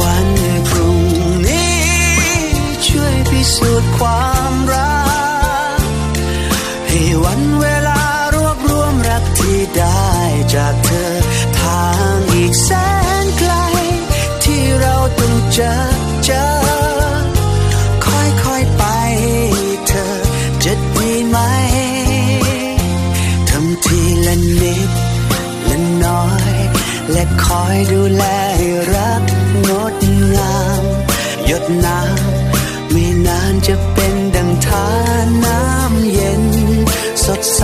วันพรุ่งนี้ ช่วยพิสูจน์ความรัก ให้วันเวลารวบรวมรักที่ได้จากเธอ ทางอีกแสนไกล ที่เราต้องเจอเจอค่อยๆไปเธอจะดีไหมทำทีละนิดละน้อย และคอยดูแลใหยดน้ำไม่นานจะเป็นดังทานน้ำเย็น สดใส